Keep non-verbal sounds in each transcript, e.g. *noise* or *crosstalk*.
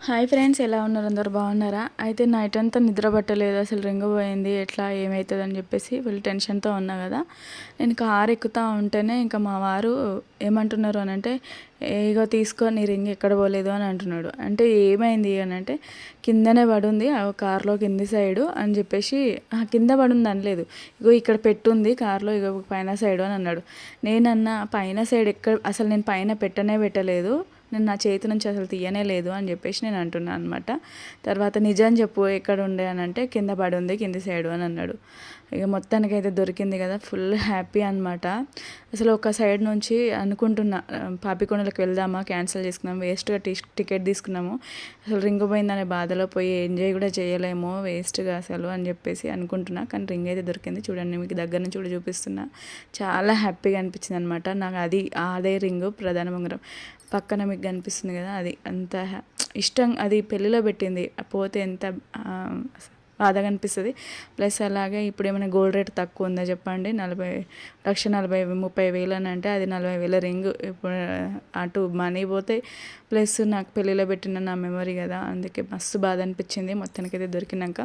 Hi friends ఎలా ఉన్నారు? అందరు బాగున్నారా? అయితే నైట్ అంతా నిద్ర పట్టలేదు అసలు రింగు పోయింది ఎట్లా ఏమవుతుంది అని చెప్పేసి ఫుల్ టెన్షన్తో ఉన్నా కదా. నేను కార్ ఎక్కుతా ఉంటేనే ఇంకా మా వారు ఏమంటున్నారు అని అంటే ఇగో తీసుకో నీ రింగ్ ఎక్కడ పోలేదు అని అంటున్నాడు. అంటే ఏమైంది అని అంటే కిందనే పడుంది ఆ కారులో కింది సైడు అని చెప్పేసి "ఆ, కింద పడుంది అనలేదు ఇగో ఇక్కడ పెట్టుంది కార్లో ఇగో పైన సైడు అని అన్నాడు. నేనన్నా పైన సైడ్ ఎక్కడ అసలు నేను పైన పెట్టనే పెట్టలేదు నేను నా చేతి నుంచి అసలు తీయనే లేదు అని చెప్పేసి నేను అంటున్నాను అనమాట తర్వాత నిజం చెప్పు ఎక్కడ ఉండే అని అంటే కింద పడి ఉంది కింది సైడు అని అన్నాడు. ఇక మొత్తానికి అయితే దొరికింది కదా ఫుల్ హ్యాపీ అనమాట అసలు ఒక సైడ్ నుంచి అనుకుంటున్నా పాపికొండలకు వెళ్దామా క్యాన్సిల్ చేసుకున్నాం వేస్ట్గా టి టికెట్ తీసుకున్నాము. అసలు రింగ్ పోయిందనే బాధలో పోయి ఎంజాయ్ కూడా చేయలేము వేస్ట్గా అసలు అని చెప్పేసి అనుకుంటున్నా. కానీ రింగ్ అయితే దొరికింది. చూడండి మీకు దగ్గర నుంచి కూడా చూపిస్తున్నా. చాలా హ్యాపీగా అనిపించింది అనమాట నాకు అది అదే రింగ్ ప్రధాన ఉంగరం పక్కన మీకు కనిపిస్తుంది కదా అది అంత ఇష్టం అది పెళ్ళిలో పెట్టింది. పోతే ఎంత బాధగా అనిపిస్తుంది ప్లస్ అలాగే ఇప్పుడు ఏమైనా గోల్డ్ రేట్ తక్కువ ఉందా చెప్పండి. నలభై లక్ష నలభై ముప్పై వేలు అని అంటే అది నలభై వేల రింగ్. ఇప్పుడు అటు మనీ పోతే ప్లస్ నాకు పెళ్ళిలో పెట్టిన నా మెమరీ కదా అందుకే మస్తు బాధ అనిపించింది. మొత్తానికైతే దొరికినాక.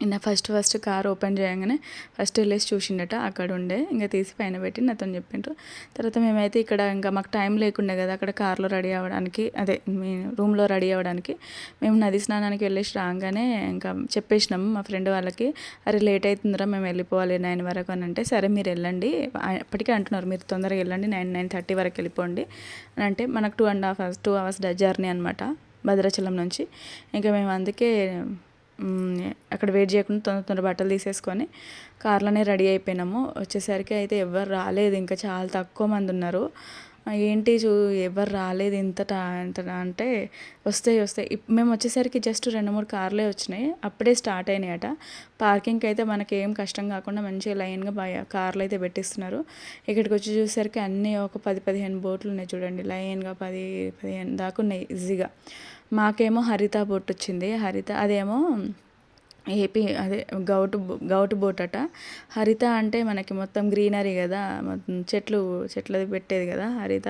నిన్న ఫస్ట్ ఫస్ట్ కార్ ఓపెన్ చేయగానే ఫస్ట్ వెళ్ళేసి చూసిండట అక్కడ ఉండే ఇంకా తీసి పైన పెట్టి నాతో చెప్పిండ్రు. తర్వాత మేమైతే ఇక్కడ ఇంకా మాకు టైం లేకుండే కదా అక్కడ కార్లో రెడీ అవ్వడానికి అదే మీ రూమ్లో రెడీ అవ్వడానికి మేము నది స్నానానికి వెళ్ళేసి రాగానే ఇంకా చెప్పేసినాము మా ఫ్రెండ్ వాళ్ళకి అరే లేట్ అవుతుందిరా మేము వెళ్ళిపోవాలి నైన్ వరకు అని అంటే సరే మీరు వెళ్ళండి అప్పటికే అంటున్నారు మీరు తొందరగా వెళ్ళండి నైన్ నైన్ థర్టీ వరకు వెళ్ళిపోండి అని అంటే మనకు two and half hours two hours journey అనమాట భద్రాచలం నుంచి. ఇంకా మేము అందుకే అక్కడ వెయిట్ చేయకుండా తొందర తొందర బట్టలు తీసేసుకొని కార్లోనే రెడీ అయిపోయినాము. వచ్చేసరికి అయితే ఎవరు రాలేదు ఇంకా చాలా తక్కువ మంది ఉన్నారు. ఏంటి చూ ఎవరు రాలేదు ఇంత అంత ఇంత అంటే వస్తాయి వస్తాయి. మేము వచ్చేసరికి జస్ట్ రెండు మూడు కార్లే వచ్చినాయి అప్పుడే స్టార్ట్ అయినాయట. పార్కింగ్కి అయితే మనకి ఏం కష్టం కాకుండా మంచిగా లైన్గా కార్లు అయితే పెట్టిస్తున్నారు. ఇక్కడికి వచ్చి చూసేసరికి అన్నీ ఒక పది పదిహేను బోట్లు ఉన్నాయి చూడండి లైన్గా పది పదిహేను దాకా ఉన్నాయి ఈజీగా మాకేమో హరిత బోట్ వచ్చింది. హరిత అదేమో ఏపీ అదే గౌటు బో- గౌటు బోట్ అట హరిత అంటే మనకి మొత్తం గ్రీనరీ కదా. చెట్లు చెట్లది పెట్టేది కదా హరిత.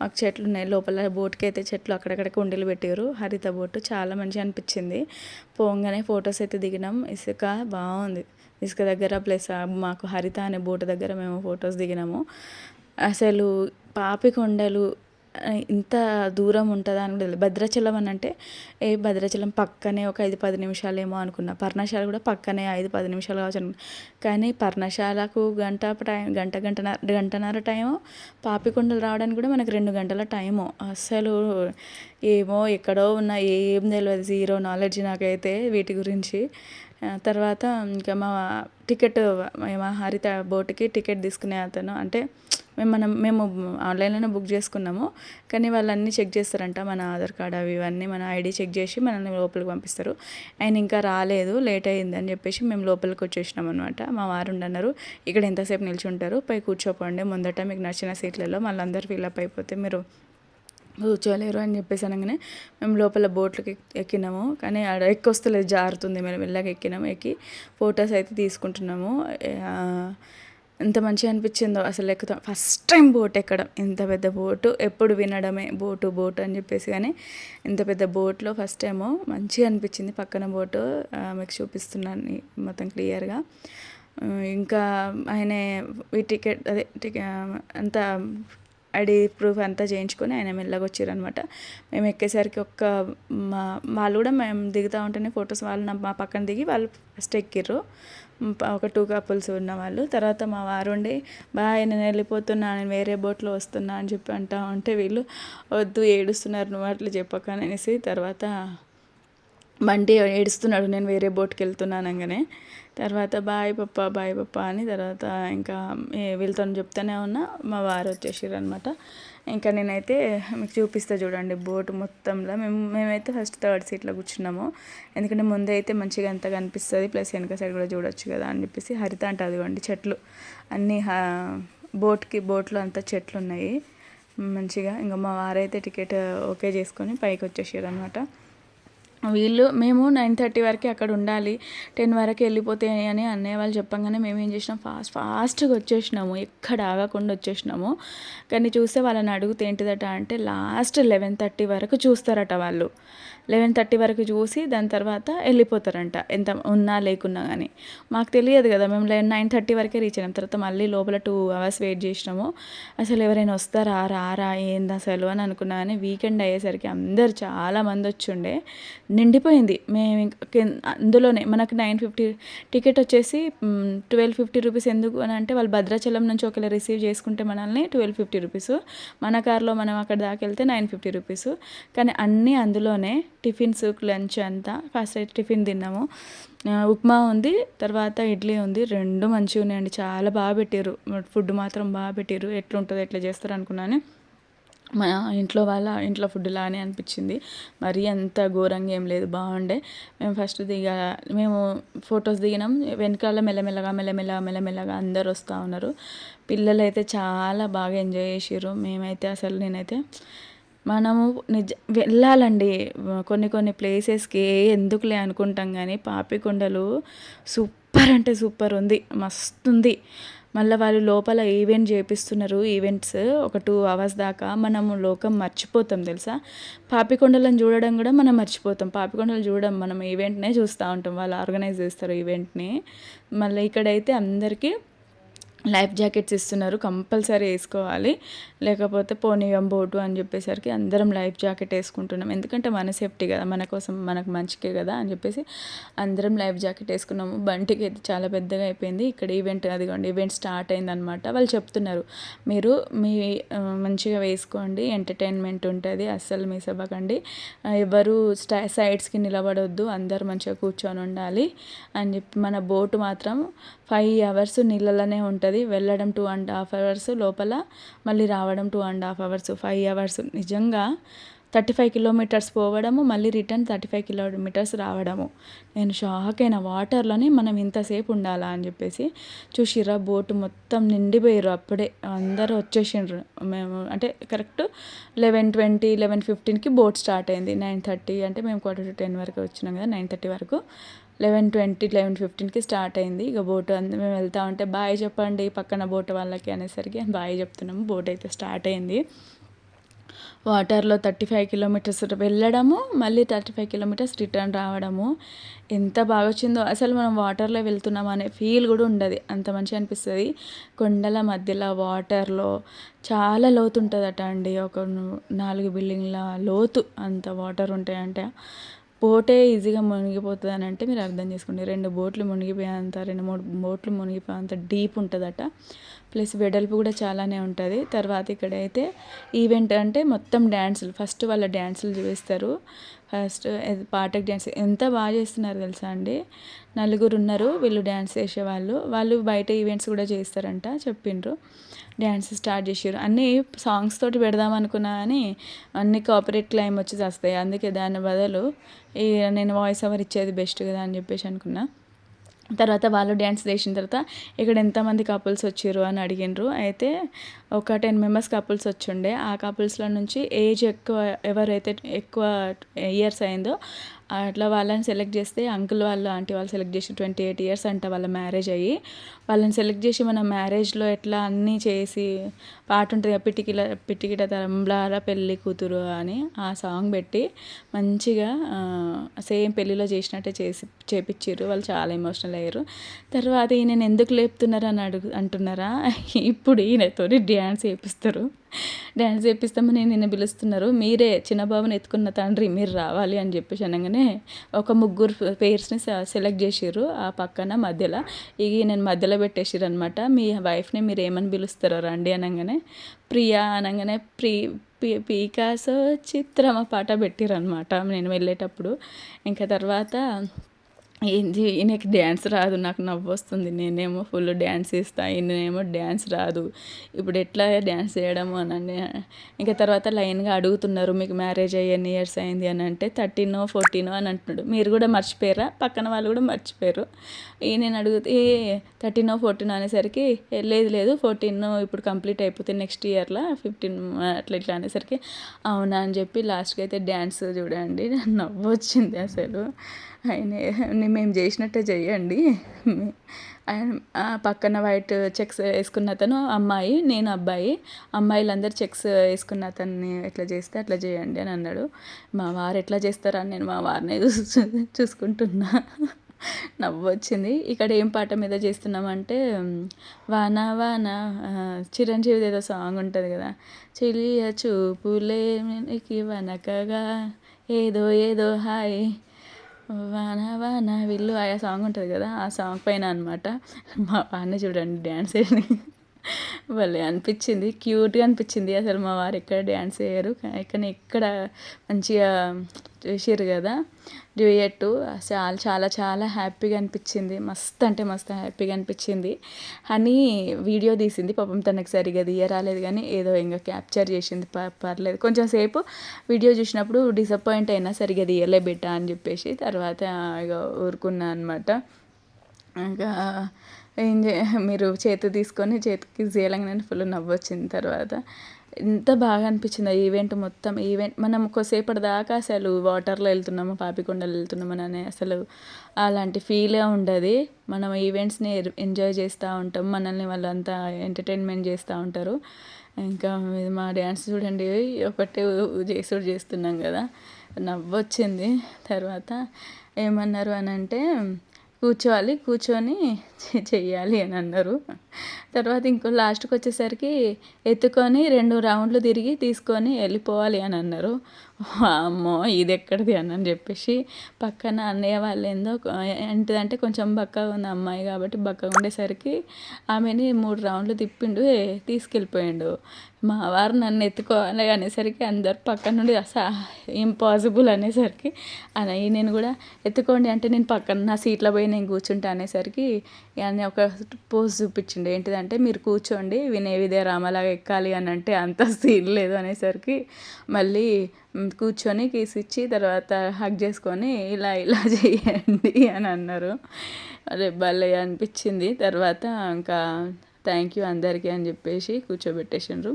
మాకు చెట్లు ఉన్నాయి. లోపల బోట్కి అయితే చెట్లు అక్కడక్కడ కుండీలు పెట్టారు. హరిత బోట్ చాలా మంచిగా అనిపించింది. పోగానే ఫొటోస్ అయితే దిగినాం. ఇసుక బాగుంది. ఇసుక దగ్గర ప్లస్ మాకు హరిత అనే బోటు దగ్గర మేము ఫొటోస్ దిగినాము. అసలు పాపికొండలు కొండలు ఇంత దూరం ఉంటుందా అని కూడా తెలియదు భద్రాచలం అని అంటే ఏ భద్రాచలం పక్కనే ఒక ఐదు పది నిమిషాలేమో అనుకున్నా. పర్ణశాల కూడా పక్కనే ఐదు పది నిమిషాలు కావచ్చు అనుకున్నా. కానీ పర్ణశాలకు గంట టైం గంట గంటన్నర గంటన్నర టైము పాపికొండలు రావడానికి కూడా మనకు రెండు గంటల టైము. అసలు ఏమో ఎక్కడో ఉన్న ఏం తెలియదు జీరో నాలెడ్జ్ నాకైతే వీటి గురించి. తర్వాత ఇంకా మా టికెట్ మా హరిత బోట్కి టికెట్ తీసుకునే అతను. అంటే మేము మనం మేము ఆన్లైన్లోనే బుక్ చేసుకున్నాము. కానీ వాళ్ళు అన్నీ చెక్ చేస్తారంట మన ఆధార్ కార్డ్ అవి ఇవన్నీ మన ఐడి చెక్ చేసి మనల్ని లోపలికి పంపిస్తారు. ఆయన ఇంకా రాలేదు లేట్ అయింది అని చెప్పేసి మేము లోపలికి వచ్చేసినాం అనమాట మా వారు ఉండన్నారు. ఇక్కడ ఎంతసేపు నిల్చుంటారు? పై కూర్చోపోండి. ముందట మీకు నచ్చిన సీట్లలో మళ్ళీ అందరు ఫిల్అప్ అయిపోతే మీరు కూర్చోలేరు అని చెప్పేసి అనగానే మేము లోపల బోట్లకి ఎక్కినాము. కానీ ఆడ ఎక్కొస్తలేదు జారుతుంది. మేము వెళ్ళాక ఎక్కినాము. ఎక్కి ఫొటోస్ అయితే తీసుకుంటున్నాము. ఎంత మంచిగా అనిపించిందో అసలు ఎక్కుతాం ఫస్ట్ టైం బోట్ ఎక్కడం. ఇంత పెద్ద బోటు ఎప్పుడు వినడమే. బోటు బోటు అని చెప్పేసి కానీ ఇంత పెద్ద బోట్లో ఫస్ట్ టైము మంచిగా అనిపించింది పక్కన బోటు మీకు చూపిస్తున్నాను మొత్తం క్లియర్గా ఇంకా ఆయన ఈ టికెట్ అదే టికె అంత ఐడి ప్రూఫ్ అంతా చేయించుకొని ఆయన మెల్లగా వచ్చారనమాట మేము ఎక్కేసరికి ఒక్క మా వాళ్ళు కూడా మేము దిగుతూ ఉంటేనే ఫొటోస్ వాళ్ళు మా పక్కన దిగి వాళ్ళు ఫస్ట్ ఎక్కిర్రు. ఒక టూ కపుల్స్ ఉన్న వాళ్ళు. తర్వాత మా వారు ఉండి బాయ్ నేను వెళ్ళిపోతున్నా నేను వేరే బోట్లో వస్తున్నా అని చెప్పి అంటా ఉంటే వీళ్ళు వద్దు ఏడుస్తున్నారు నువ్వు అట్లా చెప్పక అనేసి తర్వాత బండి ఏడుస్తున్నాడు నేను వేరే బోట్కి వెళ్తున్నాను అనగానే తర్వాత బాయ్ పప్ప బాయ్ పప్ప అని తర్వాత ఇంకా వెళ్తాను చెప్తూనే చెప్తానే ఉన్నా మా వారు వచ్చేసారు అనమాట ఇంకా నేనైతే మీకు చూపిస్తా చూడండి బోట్ మొత్తంలో. మేము మేమైతే ఫస్ట్ థర్డ్ సీట్లో కూర్చున్నాము. ఎందుకంటే ముందే అయితే మంచిగా అంత కనిపిస్తుంది ప్లస్ వెనక సైడ్ కూడా చూడొచ్చు కదా అని చెప్పేసి హరిత అంటే అదిగోండి చెట్లు. అన్నీ బోట్కి బోట్లో అంతా చెట్లు ఉన్నాయి మంచిగా ఇంకా మా వారైతే టికెట్ ఓకే చేసుకొని పైకి వచ్చేసారు అనమాట వీళ్ళు మేము నైన్ థర్టీ వరకు అక్కడ ఉండాలి టెన్ వరకు వెళ్ళిపోతాయి అని అన్నయ్య వాళ్ళు చెప్పంగానే మేము ఏం చేసినాం ఫాస్ట్ ఫాస్ట్గా వచ్చేసినాము ఎక్కడ ఆగకుండా వచ్చేసినాము. కానీ చూస్తే వాళ్ళని అడిగితే ఏంటిదట అంటే లాస్ట్ లెవెన్ థర్టీ వరకు చూస్తారట వాళ్ళు. లెవెన్ థర్టీ వరకు చూసి దాని తర్వాత వెళ్ళిపోతారంట. ఎంత ఉన్నా లేకున్నా కానీ మాకు తెలియదు కదా మేము లెవెన్ నైన్ థర్టీ వరకే రీచ్ అయినాం. తర్వాత మళ్ళీ లోపల టూ అవర్స్ వెయిట్ చేసినాము. అసలు ఎవరైనా వస్తారా రారా ఏంది అసలు అని అనుకున్నా కానీ వీకెండ్ అయ్యేసరికి అందరు చాలా మంది వచ్చిండే. నిండిపోయింది. మేము అందులోనే మనకు నైన్ ఫిఫ్టీ టికెట్ వచ్చేసి ట్వెల్వ్ ఫిఫ్టీ రూపీస్ ఎందుకు అని అంటే వాళ్ళు భద్రాచలం నుంచి ఒకవేళ రిసీవ్ చేసుకుంటే మనల్ని ట్వెల్వ్ ఫిఫ్టీ రూపీస్. మన కార్లో మనం అక్కడ దాకా వెళ్తే నైన్ ఫిఫ్టీ రూపీస్. కానీ అన్నీ అందులోనే టిఫిన్స్ లంచ్ అంతా ఫస్ట్ అయితే టిఫిన్ తిన్నాము. ఉప్మా ఉంది తర్వాత ఇడ్లీ ఉంది. రెండు మంచిగా ఉన్నాయండి. చాలా బాగా పెట్టారు. ఫుడ్ మాత్రం బాగా పెట్టారు. ఎట్లుంటుందో ఎట్లా చేస్తారు అనుకున్నాను. మా ఇంట్లో వాళ్ళ ఇంట్లో ఫుడ్ లానే అనిపించింది. మరీ అంత ఘోరంగా ఏం లేదు. బాగుండే. మేము ఫస్ట్ దిగ మేము ఫొటోస్ దిగినాం. వెనకాల మెల్లమెల్లగా మెల్లమెల్లగా మెల్లమెల్లగా అందరు వస్తూ ఉన్నారు. పిల్లలు అయితే చాలా బాగా ఎంజాయ్ చేసారు మేమైతే అసలు నేనైతే మనము నిజ వెళ్ళాలండి. కొన్ని కొన్ని ప్లేసెస్కి ఎందుకులే అనుకుంటాం కానీ పాపికొండలు సూపర్ అంటే సూపర్ ఉంది. మస్తు ఉంది మళ్ళీ వాళ్ళు లోపల ఈవెంట్ చేపిస్తున్నారు ఈవెంట్స్. ఒక టూ అవర్స్ దాకా మనము లోకం మర్చిపోతాం తెలుసా? పాపికొండలను చూడడం కూడా మనం మర్చిపోతాం. పాపికొండలు చూడడం మనం ఈవెంట్నే చూస్తూ ఉంటాం. వాళ్ళు ఆర్గనైజ్ చేస్తారు ఈవెంట్ని. మళ్ళీ ఇక్కడైతే అందరికీ లైఫ్ జాకెట్స్ ఇస్తున్నారు కంపల్సరీ వేసుకోవాలి. లేకపోతే పోనీయం బోటు అని చెప్పేసరికి అందరం లైఫ్ జాకెట్ వేసుకుంటున్నాం. ఎందుకంటే మన సేఫ్టీ కదా మన కోసం మనకు మంచికే కదా అని చెప్పేసి అందరం లైఫ్ జాకెట్ వేసుకున్నాము. బంటికి అయితే చాలా పెద్దగా అయిపోయింది. ఇక్కడ ఈవెంట్ అదిగోండి ఈవెంట్ స్టార్ట్ అయిందనమాట వాళ్ళు చెప్తున్నారు మీరు మీ మంచిగా వేసుకోండి ఎంటర్టైన్మెంట్ ఉంటుంది అస్సలు మీ సభకండి ఎవరు స్టా సైడ్స్కి నిలబడొద్దు అందరు మంచిగా కూర్చొని ఉండాలి అని చెప్పి మన బోటు మాత్రం ఫైవ్ అవర్స్ నీళ్ళలోనే ఉంటుంది. వెళ్ళడం టూ అండ్ హాఫ్ అవర్స్ లోపల మళ్ళీ రావడం two and half hours five hours నిజంగా థర్టీ ఫైవ్ కిలోమీటర్స్ పోవడము మళ్ళీ రిటర్న్ థర్టీ ఫైవ్ కిలోమీటర్స్ రావడము. నేను షాక్ అయిన వాటర్లోనే మనం ఇంతసేపు ఉండాలా అని చెప్పేసి చూసిరా బోటు మొత్తం నిండిపోయారు అప్పుడే. అందరూ వచ్చేసిండ్రు. మేము అంటే కరెక్ట్ లెవెన్ ట్వంటీ లెవెన్ ఫిఫ్టీన్కి బోట్ స్టార్ట్ అయింది. నైన్ థర్టీ అంటే మేము క్వార్టర్ టు టెన్ వరకు వచ్చినాం కదా నైన్ థర్టీ వరకు. లెవెన్ ట్వంటీ లెవెన్ ఫిఫ్టీన్కి స్టార్ట్ అయింది. ఇక బోట్ అందు మేము వెళ్తా ఉంటే బాయ్ చెప్పండి పక్కన బోట్ వాళ్ళకి అనేసరికి బాయ్ చెప్తున్నాము బోట్ అయితే స్టార్ట్ అయింది. వాటర్లో థర్టీ ఫైవ్ కిలోమీటర్స్ వెళ్ళడము మళ్ళీ థర్టీ ఫైవ్ కిలోమీటర్స్ రిటర్న్ రావడము. ఎంత బాగా వచ్చిందో అసలు మనం వాటర్లో వెళ్తున్నాం అనే ఫీల్ కూడా ఉండదు. అంత మంచిగా అనిపిస్తుంది. కొండల మధ్యలో వాటర్లో చాలా లోతు ఉంటుందట అండి. ఒక నాలుగు బిల్డింగ్ల లోతు అంత వాటర్ ఉంటాయంటే. బోటే ఈజీగా మునిగిపోతుంది అని అంటే మీరు అర్థం చేసుకోండి. రెండు బోట్లు మునిగిపోయేంత రెండు మూడు బోట్లు మునిగిపోయేంత డీప్ ఉంటుందట. ప్లస్ వెడల్పు కూడా చాలానే ఉంటుంది. తర్వాత ఇక్కడ అయితే ఈవెంట్ అంటే మొత్తం డ్యాన్సులు ఫస్ట్ వాళ్ళ డ్యాన్సులు చూపిస్తారు. ఫస్ట్ పాటకు డ్యాన్స్ ఎంత బాగా చేస్తున్నారు తెలుసా అండి? నలుగురు ఉన్నారు వీళ్ళు డ్యాన్స్ చేసేవాళ్ళు. వాళ్ళు బయట ఈవెంట్స్ కూడా చేస్తారంట చెప్పిండ్రు. డ్యాన్స్ స్టార్ట్ చేసారు అన్నీ సాంగ్స్ తోటి పెడదాం అనుకున్నా కానీ అన్ని కాపరేట్ క్లైమ్ వచ్చి వస్తాయి అందుకే దాని బదులు ఈ నేను వాయిస్ ఓవర్ ఇచ్చేది బెస్ట్ కదా అని చెప్పేసి అనుకున్నా. తర్వాత వాళ్ళు డ్యాన్స్ చేసిన తర్వాత ఇక్కడ ఎంతమంది కపుల్స్ వచ్చారు అని అడిగినారు అయితే ఒక టెన్ మెంబర్స్ కపుల్స్ వచ్చిండే. ఆ కపుల్స్లో నుంచి ఏజ్ ఎక్కువ ఎవరైతే ఎక్కువ ఇయర్స్ అయిందో అట్లా వాళ్ళని సెలెక్ట్ చేస్తే అంకుల్ వాళ్ళు ఆంటీ వాళ్ళు సెలెక్ట్ చేసి ట్వంటీ ఎయిట్ ఇయర్స్ అంట వాళ్ళ మ్యారేజ్ అయ్యి. వాళ్ళని సెలెక్ట్ చేసి మన మ్యారేజ్లో ఎట్లా అన్నీ చేసి పాట ఉంటుంది పిటికిల పిటికిట తరంబ్లాల పెళ్ళి కూతురు అని ఆ సాంగ్ పెట్టి మంచిగా సేమ్ పెళ్ళిలో చేసినట్టే చేసి చేపించారు వాళ్ళు చాలా ఎమోషనల్ అయ్యారు. తర్వాత ఈయన ఎందుకు లేపుతున్నారు అని అడుగు అంటున్నారా? ఇప్పుడు ఈయనతో డ్యాన్స్ చేపిస్తారు. డ్యాన్స్ చేపిస్తామని నిన్ను పిలుస్తున్నారు. మీరే చిన్నబాబుని ఎత్తుకున్న తండ్రి మీరు రావాలి అని చెప్పేసి అనగానే ఒక ముగ్గురు పేర్స్ని సెలెక్ట్ చేసారు ఆ పక్కన మధ్యలో ఇక నేను మధ్యలో పెట్టేసిర్రు అనమాట మీ వైఫ్ని మీరు ఏమని పిలుస్తారో రండి అనగానే ప్రియా అనగానే ప్రీ పీకాసో చిత్రమ పాట పెట్టిర్రు అనమాట నేను వెళ్ళేటప్పుడు. ఇంకా తర్వాత ఏంటి ఈయనకి డ్యాన్స్ రాదు నాకు నవ్వు వస్తుంది. నేనేమో ఫుల్ డ్యాన్స్ ఇస్తా ఈయనేమో డ్యాన్స్ రాదు. ఇప్పుడు ఎట్లా డ్యాన్స్ చేయడము అని అని ఇంకా తర్వాత లైన్గా అడుగుతున్నారు మీకు మ్యారేజ్ అయ్యి ఎన్ని ఇయర్స్ అయింది? అని అంటే థర్టీనో ఫోర్టీనో అని అంటున్నాడు. మీరు కూడా మర్చిపోయారా? పక్కన వాళ్ళు కూడా మర్చిపోయారు. ఈ నేను అడిగితే థర్టీనో ఫోర్టీనో అనేసరికి లేదు లేదు ఫోర్టీన్ ఇప్పుడు కంప్లీట్ అయిపోతే నెక్స్ట్ ఇయర్లో ఫిఫ్టీన్ అట్లా ఇట్లా అనేసరికి అవునా అని చెప్పి లాస్ట్కి అయితే డ్యాన్స్ చూడండి. నవ్వు వచ్చింది అసలు. ఆయన మేము చేసినట్టే చేయండి పక్కన వైట్ చెక్స్ వేసుకున్న అతను అమ్మాయి నేను అబ్బాయి. అమ్మాయిలందరూ చెక్స్ వేసుకున్న అతన్ని ఎట్లా చేస్తే అట్లా చేయండి అని అన్నాడు. మా వారు ఎట్లా చేస్తారని నేను మా వారిని చూసు చూసుకుంటున్నా. నవ్వొచ్చింది. ఇక్కడ ఏం పాట మీద చేస్తున్నామంటే వాన వాన చిరంజీవి చిరంజీవిది ఏదో సాంగ్ ఉంటుంది కదా. చెలియ చూపులే వెనకగా వనకగా ఏదో ఏదో హాయ్. వాన వాన విల్లు ఆ సాంగ్ ఉంటుంది కదా ఆ సాంగ్ పైన అనమాట మా వాడిని చూడండి డ్యాన్స్ వేసి భలే అనిపించింది. క్యూట్గా అనిపించింది. అసలు మా వారు ఎక్కడ డ్యాన్స్ వేయరు కానీ ఇక్కడ మంచిగా చేసారు కదా. డ్యూయట్ చాలా చాలా చాలా హ్యాపీగా అనిపించింది. మస్తు అంటే మస్తు హ్యాపీగా అనిపించింది. అని వీడియో తీసింది. పాపం తనకు సరిగా తీయరాలేదు కానీ ఏదో ఇంకా క్యాప్చర్ చేసింది. ప పర్లేదు. కొంచెం సేపు వీడియో చూసినప్పుడు డిసప్పాయింట్ అయినా సరిగా తీయలే బిడ్డ అని చెప్పేసి తర్వాత ఇక ఊరుకున్నా అనమాట ఇంకా ఏం చే మీరు చేతి తీసుకొని చేతికి చేయలంగానే ఫుల్ నవ్వు వచ్చిన తర్వాత ఎంత బాగా అనిపించింది ఆ ఈవెంట్ మొత్తం. ఈవెంట్ మనం కొద్దిసేపటి దాకా అసలు వాటర్లో వెళ్తున్నాము పాపికొండలు వెళ్తున్నాము అని అసలు అలాంటి ఫీలే ఉండదు. మనం ఈవెంట్స్ని ఎంజాయ్ చేస్తూ ఉంటాం. మనల్ని వాళ్ళంతా ఎంటర్టైన్మెంట్ చేస్తూ ఉంటారు. ఇంకా మా డ్యాన్స్ చూడండి ఒకటే చేసుడు చేస్తున్నాం కదా. నవ్వొచ్చింది. తర్వాత ఏమన్నారు అని అంటే కూర్చోవాలి కూర్చొని చెయ్యాలి అని అన్నారు. తర్వాత ఇంకో లాస్ట్కి వచ్చేసరికి ఎత్తుకొని రెండు రౌండ్లు తిరిగి తీసుకొని వెళ్ళిపోవాలి అని అన్నారు. అమ్మో ఇది ఎక్కడిది అని అని చెప్పేసి పక్కన అన్నయ్య వాళ్ళు ఏందో ఏంటిదంటే కొంచెం బక్కగా ఉంది అమ్మాయి కాబట్టి బక్కగా ఉండేసరికి ఆమెని మూడు రౌండ్లు తిప్పిండు తీసుకెళ్ళిపోయాడు తీసుకెళ్ళిపోయిండు. మా వారు నన్ను ఎత్తుకోవాలి అనేసరికి అందరు పక్కన నుండి అసలు ఇంపాసిబుల్ అనేసరికి అలా నేను కూడా ఎత్తుకోండి అంటే నేను పక్కన నా సీట్లో పోయి నేను కూర్చుంటా అనేసరికి అని ఒక పోజ్ చూపించిండు. ఏంటిదంటే మీరు కూర్చోండి వినే విదే రామలాగా ఎక్కాలి అని అంటే అంత సీన్ లేదు అనేసరికి మళ్ళీ కూర్చొని కీస్ ఇచ్చి తర్వాత హగ్ చేసుకొని ఇలా ఇలా *laughs* చేయండి అని అన్నారు. అదే భలే అనిపించింది. తర్వాత ఇంకా థ్యాంక్ యూ అందరికీ అని చెప్పేసి కూర్చోబెట్టేసిండ్రు.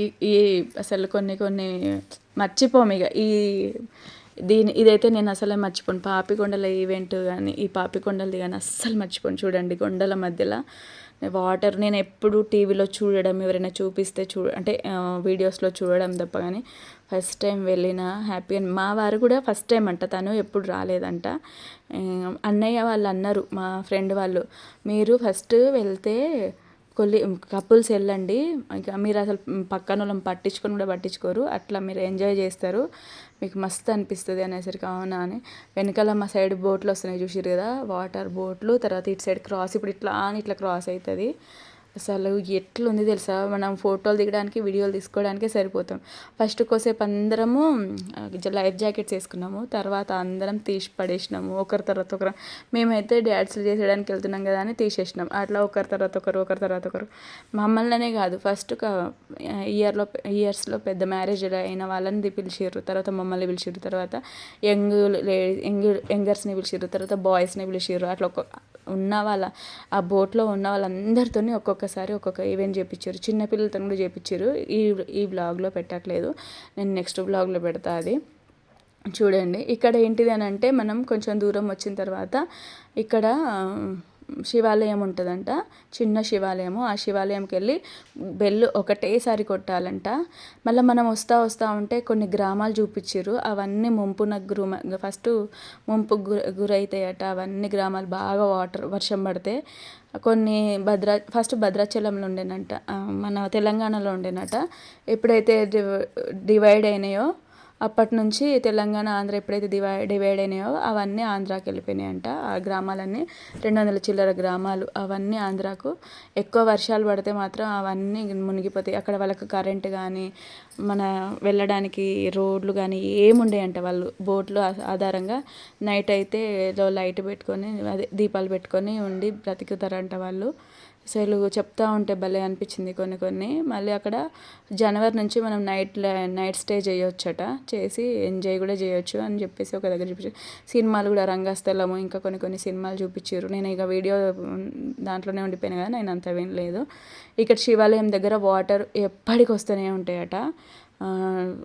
ఈ ఈ అసలు కొన్ని కొన్ని మర్చిపోము ఇక. ఈ దీని ఇదైతే నేను అసలే మర్చిపోను. పాపికొండల ఈవెంట్ కానీ ఈ పాపికొండలది కానీ అస్సలు మర్చిపోను చూడండి కొండల మధ్యలో. వాటర్ నేను ఎప్పుడు టీవీలో చూడడం ఎవరైనా చూపిస్తే చూ అంటే వీడియోస్లో చూడడం తప్ప కానీ ఫస్ట్ టైం వెళ్ళిన హ్యాపీ అని మా వారు కూడా ఫస్ట్ టైం అంట తను ఎప్పుడు రాలేదంట. అన్నయ్య వాళ్ళు అన్నారు మా ఫ్రెండ్ వాళ్ళు మీరు ఫస్ట్ వెళ్తే కొల్లి కపుల్స్ వెళ్ళండి. ఇంకా మీరు అసలు పక్కన వాళ్ళని పట్టించుకొని కూడా పట్టించుకోరు. అట్లా మీరు ఎంజాయ్ చేస్తారు. మీకు మస్తు అనిపిస్తుంది అనేసరికి అవునా అని. వెనకాల మా సైడ్ బోట్లు వస్తున్నాయి చూసిరు కదా? వాటర్ బోట్లు తర్వాత ఇటు సైడ్ క్రాస్. ఇప్పుడు ఇట్లా అని ఇట్లా క్రాస్ అవుతుంది. అసలు ఎట్లుంది తెలుసా? మనం ఫోటోలు దిగడానికి వీడియోలు తీసుకోవడానికే సరిపోతాం. ఫస్ట్ కోసేపు అందరము లైఫ్ జాకెట్స్ వేసుకున్నాము. తర్వాత అందరం తీసి పడేసినాము. ఒకరి తర్వాత ఒకరు. మేమైతే డ్యాన్సులు చేసేయడానికి వెళ్తున్నాం కదా అని తీసేసినాం. అట్లా ఒకరి తర్వాత ఒకరు ఒకరి తర్వాత ఒకరు. మమ్మల్నే కాదు. ఫస్ట్ ఇయర్లో ఇయర్స్లో పెద్ద మ్యారేజ్ అయిన వాళ్ళని పిలిచిర్రు. తర్వాత మమ్మల్ని పిలిచిర్రు. తర్వాత యంగ్ యంగ్ యంగర్స్ని పిలిచిర్రు. తర్వాత బాయ్స్ని పిలిచిర్రు. అట్లా ఒక ఉన్న వాళ్ళ ఆ బోట్లో ఉన్న వాళ్ళందరితో ఒక్కొక్కసారి ఒక్కొక్క ఈవెంట్ చేయించారు చిన్నపిల్లలతో కూడా చేయించారు ఈ ఈ బ్లాగ్లో పెట్టట్లేదు. నేను నెక్స్ట్ బ్లాగ్లో పెడతా అది. చూడండి. ఇక్కడ ఏంటిది అని అంటే మనం కొంచెం దూరం వచ్చిన తర్వాత ఇక్కడ శివాలయం ఉంటుందంట. చిన్న శివాలయము. ఆ శివాలయంకి వెళ్ళి బెల్ ఒకటేసారి కొట్టాలంట. మళ్ళీ మనం వస్తా వస్తూ ఉంటే కొన్ని గ్రామాలు చూపించారు అవన్నీ ముంపున గురు ఫస్ట్ ముంపు గుర గురైతాయట. అవన్నీ గ్రామాలు బాగా వాటర్ వర్షం పడితే కొన్ని భద్రా ఫస్ట్ భద్రాచలంలో ఉండేనంట. మన తెలంగాణలో ఉండేనట. ఎప్పుడైతే డివైడ్ అయినాయో అప్పటి నుంచి తెలంగాణ ఆంధ్ర ఎప్పుడైతే డివై డివైడ్ అయినాయో అవన్నీ ఆంధ్రాకి వెళ్ళిపోయినాయంట. ఆ గ్రామాలన్నీ రెండు వందల చిల్లర గ్రామాలు అవన్నీ ఆంధ్రాకు. ఎక్కువ వర్షాలు పడితే మాత్రం అవన్నీ మునిగిపోతాయి. అక్కడ వాళ్ళకి కరెంట్ కానీ మన వెళ్ళడానికి రోడ్లు కానీ ఏముండేయంట వాళ్ళు. బోట్లు ఆధారంగా నైట్ అయితే ఏదో లైట్ పెట్టుకొని అదే దీపాలు పెట్టుకొని ఉండి బ్రతుకుతారంట వాళ్ళు. అసలు చెప్తా ఉంటే భలే అనిపించింది కొన్ని కొన్ని. మళ్ళీ అక్కడ జనవరి నుంచి మనం నైట్ నైట్ స్టే చేయొచ్చట. చేసి ఎంజాయ్ కూడా చేయొచ్చు అని చెప్పేసి ఒక దగ్గర చూపించారు సినిమాలు కూడా రంగస్థలము ఇంకా కొన్ని కొన్ని సినిమాలు చూపించారు నేను ఇక వీడియో దాంట్లోనే ఉండిపోయాను కదా నేను అంత వినలేదు. ఇక్కడ శివాలయం దగ్గర వాటర్ ఎప్పటికి వస్తూనే ఉంటాయట.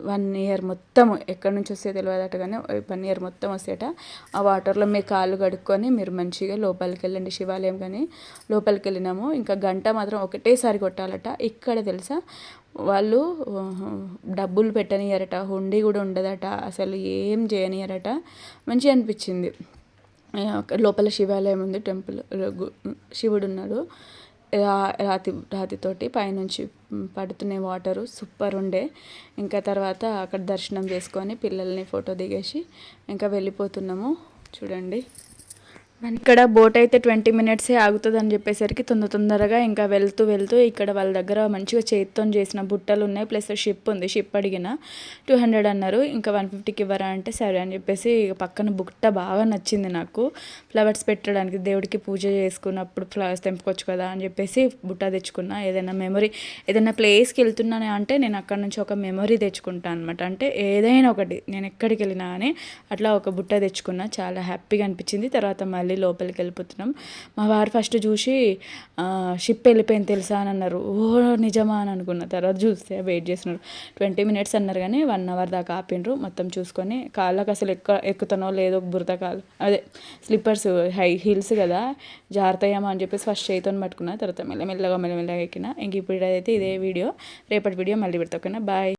వన్ ఇయర్ మొత్తం ఎక్కడి నుంచి వస్తే తెలియదట కానీ వన్ ఇయర్ మొత్తం వస్తేట ఆ వాటర్లో మీ కాళ్ళు కడుక్కొని మీరు మంచిగా లోపలికి వెళ్ళండి శివాలయం కానీ. లోపలికి వెళ్ళినాము. ఇంకా గంట మాత్రం ఒకటేసారి కొట్టాలట. ఇక్కడ తెలుసా? వాళ్ళు డబ్బులు పెట్టనియరట హుండీ కూడా ఉండదట. అసలు ఏం చేయనియరట మంచిగా అనిపించింది. లోపల శివాలయం ఉంది టెంపుల్ శివుడు ఉన్నాడు. రాతి రాతితోటి పైనుంచి పడుతున్నాయి వాటరు సూపర్ ఉండే ఇంకా తర్వాత అక్కడ దర్శనం చేసుకొని పిల్లల్ని ఫోటో దిగేసి ఇంకా వెళ్ళిపోతున్నాము. చూడండి. ఇక్కడ బోట్ అయితే ట్వంటీ మినిట్సే ఆగుతుంది అని చెప్పేసరికి తొందర తొందరగా ఇంకా వెళ్తూ వెళ్తూ ఇక్కడ వాళ్ళ దగ్గర మంచిగా చేతితో చేసిన బుట్టలు ఉన్నాయి. ప్లస్ షిప్ ఉంది. షిప్ అడిగిన టూ హండ్రెడ్ అన్నారు. ఇంకా వన్ ఫిఫ్టీకి ఇవ్వరా అంటే సరే అని చెప్పేసి పక్కన బుట్ట బాగా నచ్చింది నాకు. ఫ్లవర్స్ పెట్టడానికి దేవుడికి పూజ చేసుకున్నప్పుడు ఫ్లవర్స్ తెంపుకోవచ్చు కదా అని చెప్పేసి బుట్ట తెచ్చుకున్నా. ఏదైనా మెమరీ ఏదైనా ప్లేస్కి వెళ్తున్నానే అంటే నేను అక్కడ నుంచి ఒక మెమరీ తెచ్చుకుంటాను అనమాట అంటే ఏదైనా ఒకటి. నేను ఎక్కడికి వెళ్ళినా కానీ అట్లా ఒక బుట్ట తెచ్చుకున్నా. చాలా హ్యాపీగా అనిపించింది. తర్వాత మళ్ళీ మళ్ళీ లోపలికి వెళ్ళిపోతున్నాం. మా వారు ఫస్ట్ చూసి షిప్ వెళ్ళిపోయింది తెలుసా? అని అన్నారు. ఓ నిజమా? అని అనుకున్న తర్వాత చూస్తే వెయిట్ చేస్తున్నారు. ట్వంటీ మినిట్స్ అన్నారు కానీ వన్ అవర్ దాకా ఆపిండ్రు. మొత్తం చూసుకొని కాళ్ళకి అసలు ఎక్కు ఎక్కుతానో లేదో బురద కాలు అదే స్లిప్పర్స్ హై హీల్స్ కదా జాగ్రత్తయ్యామా అని చెప్పేసి ఫస్ట్ చేయితో పట్టుకున్నా తర్వాత మెల్లమెల్లగా మెల్లమెల్లగా ఎక్కిన. ఇంక ఇప్పుడు అయితే ఇదే వీడియో. రేపటి వీడియో మళ్ళీ పెడతా ఓకేనా? బాయ్